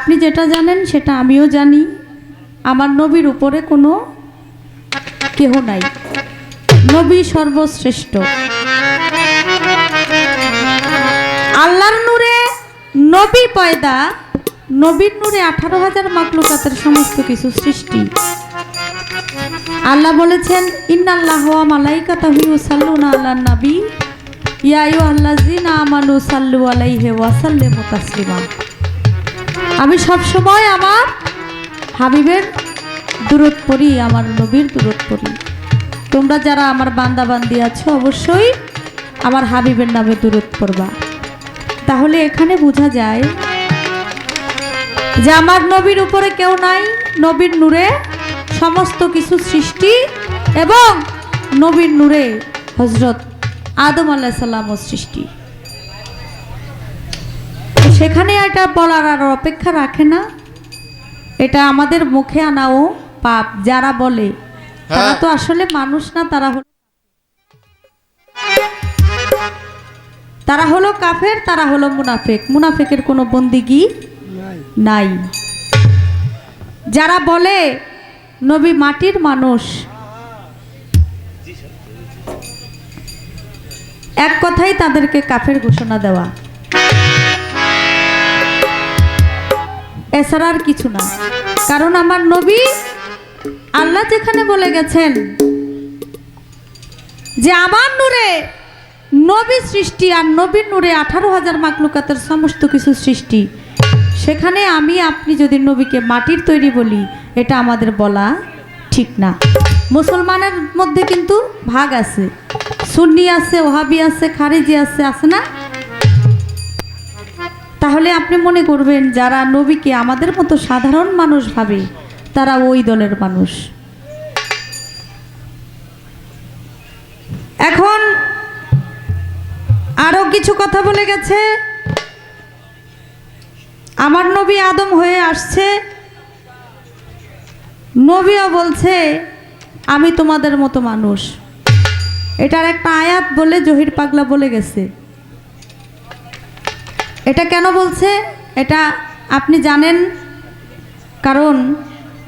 আপনি যেটা জানেন, সেটা আমিও জানি। আমার নবীর উপরে কোনো কেহ নাই। নবী সর্বশ্রেষ্ঠ। আল্লাহর নূরে নবী পয়দা, নবীর নূরে আঠারো হাজার মাকলুকাতের সমস্ত কিছু সৃষ্টি। আল্লাহ বলেছেন, ইন্নাল্লাহ ওয়া মালাইকাতাহু ইউসাল্লুনা আলান নবী। আল্লাহ আইয়ুহাল্লাযিনা আমানু সাল্লু আলাইহি ওয়া সাল্লিমু তাসলিমা। আমি সব সময় আমার হাবিবের দূরত পড়ি, আমার নবীর দূরত পড়ি। তোমরা যারা আমার বান্দা বান্দি আছো, অবশ্যই আমার হাবিবের নামে দূরত পড়বা। তাহলে এখানে বোঝা যায় যে আমার নবীর উপরে কেউ নাই, নবীর নূরে সমস্ত কিছু সৃষ্টি এবং নবীর নূরে হজরত আদম আল্লাহ সাল্লামও সৃষ্টি। সেখানে এটা বলার আর অপেক্ষা রাখে না। এটা আমাদের মুখে আনাও পাপ যারা বলে তারা তো আসলে মানুষ না তারা হলো তারা হলো কাফের তারা হলো মুনাফেক। মুনাফেকের কোনো বন্দিগি নাই। যারা বলে নবী মাটির মানুষ। এক কথাই তাদেরকে কাফের ঘোষণা দেওয়া। এছাড়া আর কিছু না। কারণ আমার নবী আল্লাহ যেখানে বলে গেছেন যে আমার নূরে নবী সৃষ্টি আর নবীর নূরে আঠারো হাজার মাকলুকাতের সমস্ত কিছু সৃষ্টি, সেখানে আমি আপনি যদি নবীকে মাটির তৈরি বলি, এটা আমাদের বলা ঠিক না। মুসলমানের মধ্যে কিন্তু ভাগ আছে। সুন্নি আছে, ওহাবি আছে, খারিজি আছে আছে না? তাহলে আপনি মনে করবেন যারা নবীকে আমাদের মতো সাধারণ মানুষ ভাবে, তারা ওই দলের মানুষ। এখন আরও কিছু কথা বলে গেছে। আমার নবী আদম হয়ে আসছে। নবীও বলছে, আমি তোমাদের মতো মানুষ। এটার একটা আয়াত বলে জহির পাগলা বলে গেছে। এটা কেন বলছে? এটা আপনি জানেন? কারণ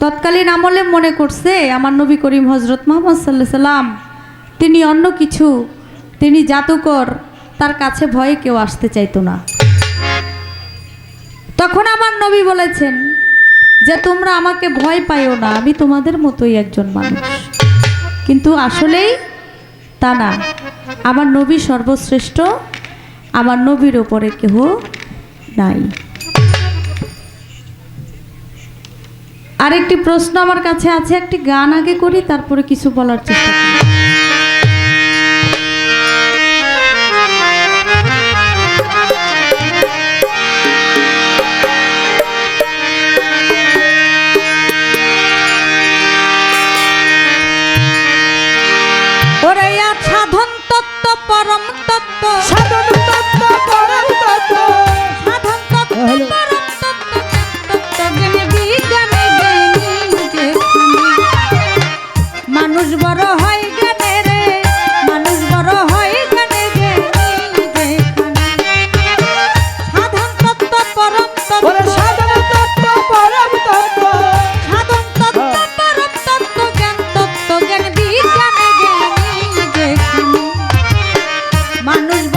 তৎকালীন আমলে মনে করছে, আমার নবী করিম হজরত মোহাম্মদ সাল্লাহ সাল্লাম, তিনি অন্য কিছু, তিনি জাতুকর তার কাছে ভয়ে কেউ আসতে চাইতো না। তখন আমার নবী বলেছেন যে, তোমরা আমাকে ভয় পাইও না, আমি তোমাদের মতোই একজন মানুষ। কিন্তু আসলেই তা না। আমার নবী সর্বশ্রেষ্ঠ আমার নবীর ওপরে কেহ নাই। আরেকটি প্রশ্ন আমার কাছে আছে, একটি গান আগে করি, তারপরে কিছু বলার চেষ্টা করি। মানুষ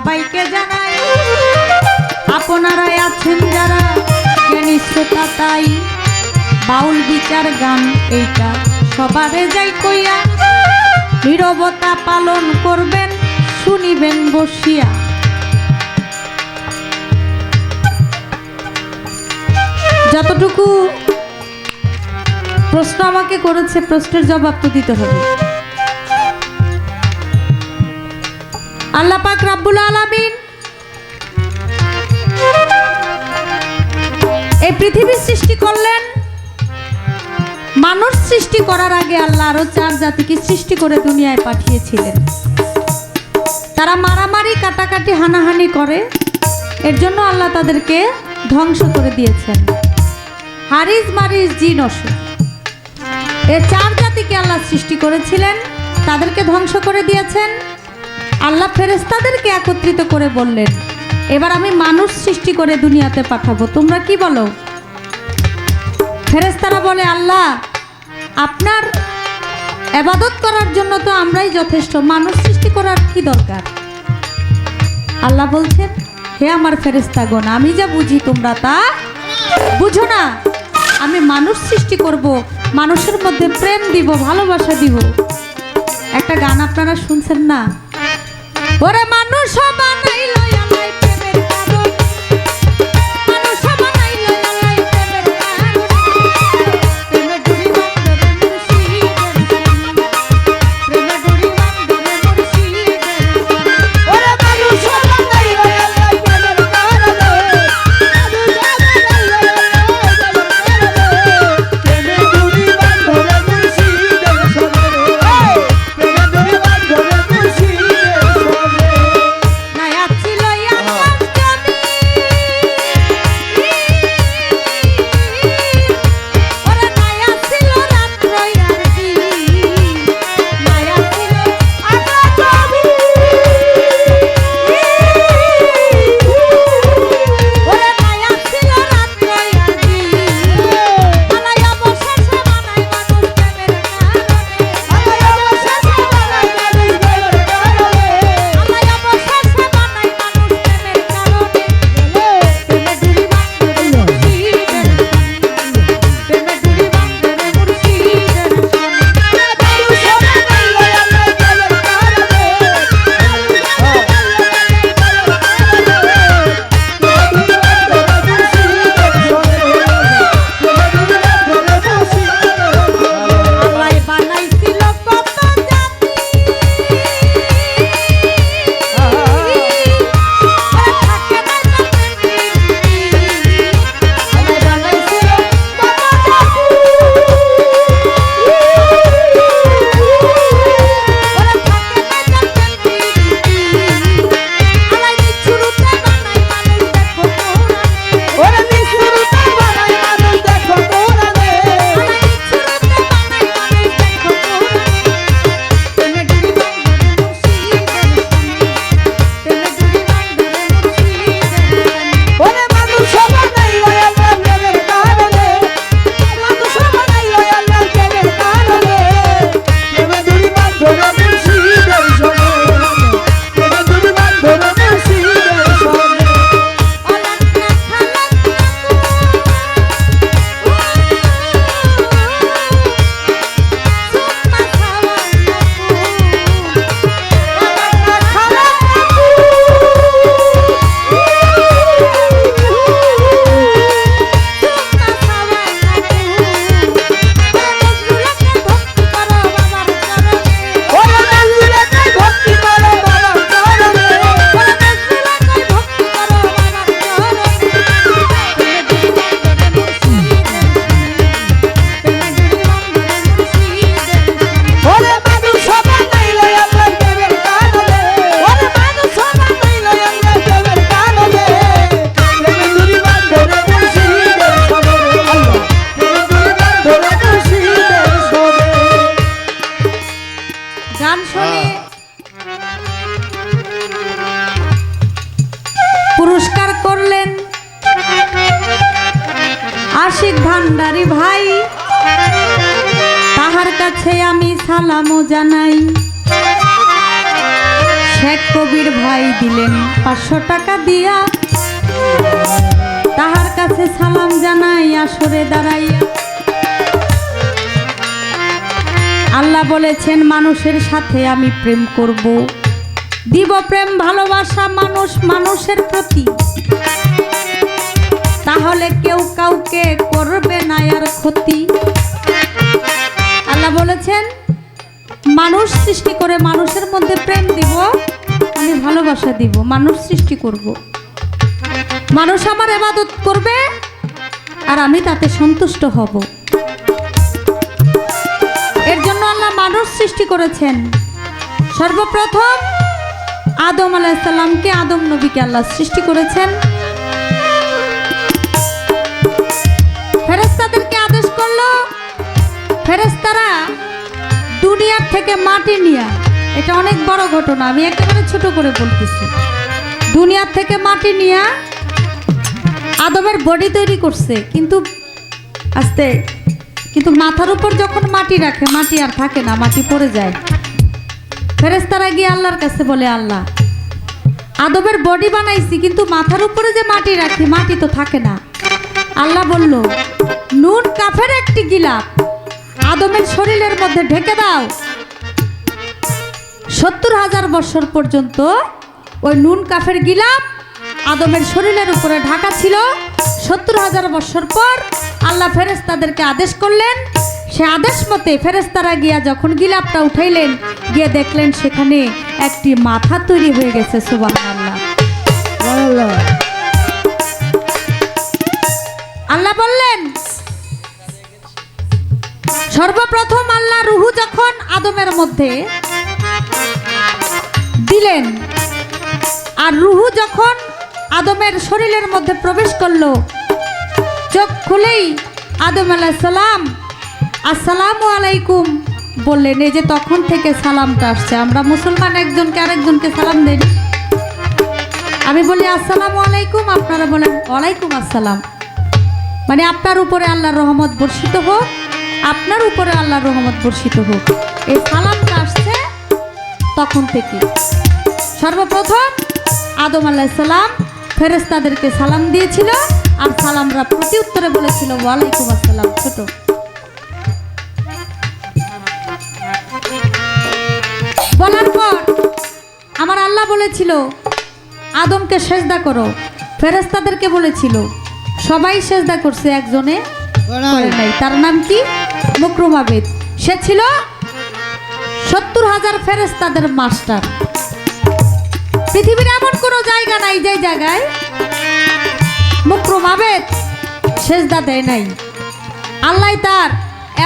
সবাইকে জানাই আপনারাই আছেন যারা? জ্ঞানী শ্রোতা তাই? বাউল বিচার গান এইটা সবারে যাই কইয়া, নীরবতা পালন করবেন, শুনিবেন বসিয়া। যতটুকু প্রশ্ন আমাকে করেছে, প্রশ্নের জবাব তো দিতে হবে। আল্লাহ পাক রাব্বুল আলামিন। এই পৃথিবী সৃষ্টি করলেন। মানুষ সৃষ্টি করার আগে আল্লাহ আরও চার জাতিকে সৃষ্টি করে দুনিয়ায় পাঠিয়েছিলেন। তারা মারামারি, কাটাকাটি, হানাহানি করে। এর জন্য আল্লাহ তাদেরকে ধ্বংস করে দিয়েছেন। হারিস মারিস জিন অসুখ এ চার জাতিকে আল্লাহ সৃষ্টি করেছিলেন, তাদেরকে ধ্বংস করে দিয়েছেন। আল্লাহ ফেরেস্তাদেরকে একত্রিত করে বললেন, এবার আমি মানুষ সৃষ্টি করে দুনিয়াতে পাঠাবো। তোমরা কি বলো? ফেরেস্তারা বলে, আল্লাহ, আপনার এবাদত করার জন্য তো আমরাই যথেষ্ট। মানুষ সৃষ্টি করার কি দরকার? আল্লাহ বলছেন হে আমার ফেরেস্তাগণ আমি যা বুঝি তোমরা তা বুঝো না। আমি মানুষ সৃষ্টি করব, মানুষের মধ্যে প্রেম দিব, ভালোবাসা দিব। একটা গান আপনারা শুনছেন না? ওরে মানুষ বানাইল টাকা দিয়া তাহার কাছে সালাম জানাই, আসরে দাঁড়াইয়া। আল্লাহ বলেছেন, মানুষের সাথে আমি প্রেম করব। দিব প্রেম, ভালোবাসা মানুষ মানুষের প্রতি। তাহলে কেউ কাউকে করবে না আর ক্ষতি। আল্লাহ বলেছেন, মানুষ সৃষ্টি করে মানুষের মধ্যে প্রেম দিব। আমি ভালোবাসা দিব, মানুষ সৃষ্টি করব। মানুষ আমার এবাদত করবে আর আমি তাতে সন্তুষ্ট হব। এর জন্য আল্লাহ মানুষ সৃষ্টি করেছেন। সর্বপ্রথম আদম আলাইসাল্লামকে আদম নবীকে আল্লাহ সৃষ্টি করেছেন। ফেরেস্তাদেরকে আদেশ করল ফেরেস্তারা দুনিয়ার থেকে মাটি নিয়ে এটা অনেক বড় ঘটনা, আমি একেবারে ছোট করে বলতেছি। দুনিয়ার থেকে মাটি নিয়ে আদমের বডি তৈরি করছে, কিন্তু আস্তে, কিন্তু মাথার উপর যখন মাটি রাখে, মাটি আর থাকে না, মাটি পড়ে যায়। ফেরেস্তারা গিয়ে আল্লাহর কাছে বলে, আল্লাহ, আদমের বডি বানাইছি, কিন্তু মাথার উপরে যে মাটি রাখি, মাটি তো থাকে না। আল্লাহ বলল নুন কাফের একটি গিলাপ, আদমের শরীরের মধ্যে ঢেকে দাও। সত্তর হাজার বছর পর্যন্ত ওই নুন কাফের গিলাপ আদমের শরীরের উপরে ঢাকা ছিল। সত্তর হাজার বছর পর আল্লাহ ফেরেস্তাদেরকে আদেশ করলেন। সে আদেশ মতে ফেরেস্তারা গিয়া যখন গিলাপটা উঠাইলেন গিয়ে দেখলেন সেখানে একটি মাথা তৈরি হয়ে গেছে সুবাহ আল্লাহ আল্লাহ আল্লাহ বললেন সর্বপ্রথম আল্লাহ রুহু যখন আদমের মধ্যে দিলেন। আর রুহু যখন আদমের শরীরের মধ্যে প্রবেশ করল, চোখ খুলেই আদম আলাহ সালাম, আসসালামু আলাইকুম বললেন। এই যে তখন থেকে সালামটা আসছে। আমরা মুসলমান, একজনকে আরেকজনকে সালাম দেই। আমি বলি, আসসালামু আলাইকুম আপনারা বলেন, ওয়ালাইকুম আসসালাম মানে আপনার উপরে আল্লাহর রহমত বর্ষিত হোক, আপনার উপরে আল্লাহর রহমত বর্ষিত হোক। এই আসছে তখন থেকে। সর্বপ্রথম আদম আলাইসাল্লাম ফেরেস্তাদেরকে সালাম দিয়েছিল আর সালামরা প্রতি উত্তরে বলেছিল, ওয়ালাইকুম আসসালাম, ছোট। বলার পর আমার আল্লাহ বলেছিল, আদমকে সেজদা করো। ফেরেস্তাদেরকে বলেছিল, সবাই সেজদা করছে, একজনে তার নাম কি? মুকরুম আবেদ সে ছিল হাজার ফেরেস্তাদের মাস্টার। পৃথিবীর এমন কোনো জায়গা নাই যে জায়গায় মুকরুম আবেদ সেজদা দেয় নাই। আল্লাহ তার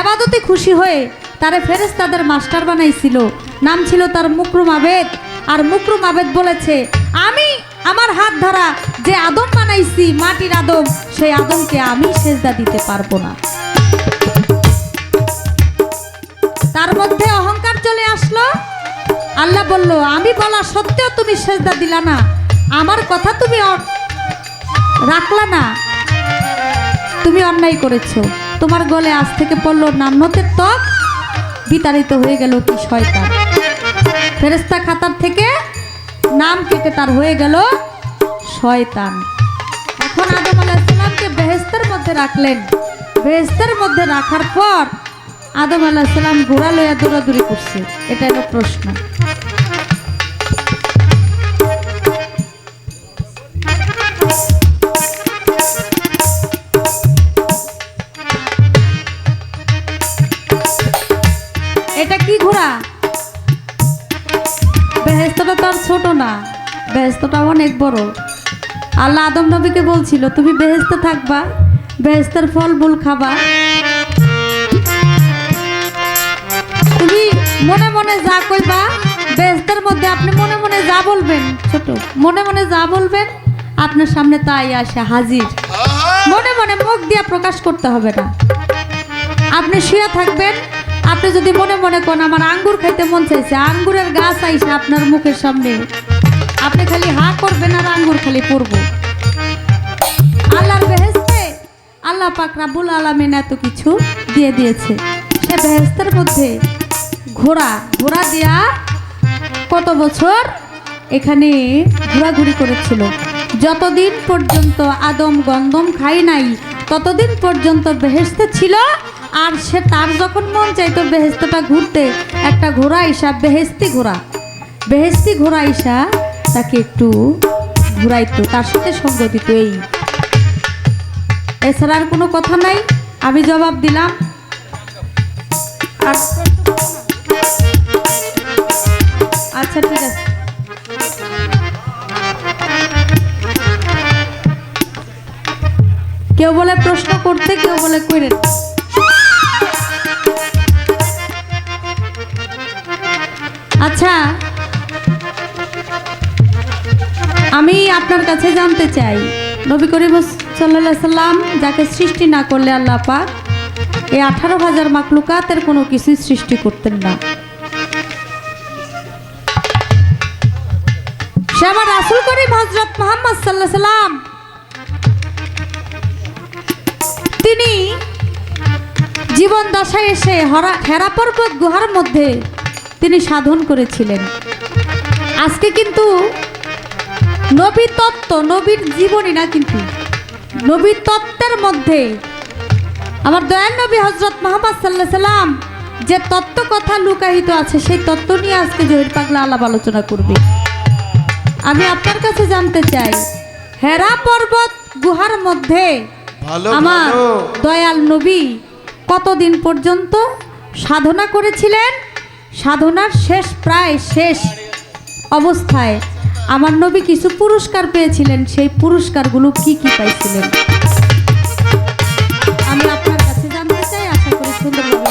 এবাদতে খুশি হয়ে তারে ফেরেস্তাদের মাস্টার বানাইছিল। নাম ছিল তার মুকরুম আবেদ আর মুকরুম আবেদ বলেছে, আমি আমার হাত ধরা যে আদম বানাইছি, মাটির আদম, সেই আদমকে আমি সেজদা দিতে পারব না। তার মধ্যে অহংকার চলে আসলো। আল্লাহ বলল, আমি বলা সত্ত্বেও তুমি সেজদা দিলা না। আমার কথা তুমি রাখলা না। তুমি অন্যায় করেছ। তোমার গলে আজ থেকে পড়ল নান্নতের ত্বক। বিতাড়িত হয়ে গেল কি শয়তান? ফেরেস্তা খাতার থেকে নাম কেটে তার হয়ে গেল শয়তান। এখন আদম আলাহিসাল্লামকে বেহেস্তের মধ্যে রাখলেন। বেহেস্তের মধ্যে রাখার পর আদম আলাহিসাল্লাম ঘোড়া লইয়া দৌড়াদৌড়ি করছে। এটা একটা প্রশ্ন। এটা কি ঘোড়া? বেহেস্তটা তো আর ছোট না। বেহেস্তটা অনেক বড়। আল্লাহ আদম নবীকে বলছিল, তুমি বেহেস্তে থাকবা বেহেস্তের ফল মূল খাবা। তুমি মনে মনে যা কইবা বেহেস্তের মধ্যে আপনি মনে মনে যা বলবেন ছোট মনে মনে যা বলবেন আপনার সামনে তাই আসে হাজির। মনে মনে মুখ দিয়ে প্রকাশ করতে হবে না। আপনি শুয়ে থাকবেন আপনি যদি মনে মনে কোন আমার আঙ্গুর খাইতে মন চাইছে আঙ্গুরের গাছ আইসে আপনার মুখের সামনে। আপনি খালি হা করবেন আর আঙ্গুর খালি পড়ব আল্লাহর বেহেস্তে আল্লাহ পাক রাবুল আলামিন এত কিছু দিয়ে দিয়েছে। সে বেহেস্তের মধ্যে ঘোড়া ঘোড়া দিয়া কত বছর এখানে ঘোরাঘুরি করেছিল? যতদিন পর্যন্ত আদম গন্ধম খাই নাই, ততদিন পর্যন্ত বেহেস্তে ছিল, আর সে তার যখন মন চাইতো বেহেস্তটা ঘুরতে, একটা ঘোড়া ইসা বেহেস্তি ঘোড়া। বেহেস্তি ঘোড়া ইসা তাকে একটু ঘুরাইতো, তার সাথে সঙ্গ দিত এই। এছাড়া আর কোনো কথা নাই? আমি জবাব দিলাম। আর আচ্ছা কেউ বলে প্রশ্ন করতে, কেউ বলে করে আচ্ছা আমি আপনার কাছে জানতে চাই। নবী করিম সাল্লাহ সাল্লাম যাকে সৃষ্টি না করলে আল্লাহ পাক এই আঠারো হাজার মাকলুকাতের কোনো কিছুই সৃষ্টি করতেন না। সে আমার রাসুল করিম হজরত মোহাম্মদ সাল্লাহ সাল্লাম তিনি জীবন দশায় এসে হরা হেরা পর্বত গুহার মধ্যে তিনি সাধন করেছিলেন। আজকে কিন্তু নবী তত্ত্ব, নবীর জীবনী না কিন্তু, নবী তত্ত্বের মধ্যে আমার দয়াল নবী হজরত মোহাম্মদ সাল্লাহ সাল্লাম যে তত্ত্ব কথা লুকাহিত আছে সেই তত্ত্ব নিয়ে আজকে জহির পাগলা আলাপ আলোচনা করবে। আমি আপনার কাছে জানতে চাই হেরা পর্বত গুহার মধ্যে আমার দয়াল নবী কতদিন পর্যন্ত সাধনা করেছিলেন? সাধনার শেষ প্রায় শেষ অবস্থায় আমার নবী কিছু পুরস্কার পেয়েছিলেন সেই পুরস্কারগুলো কি কি পাইছিলেন? 아, 흔들려.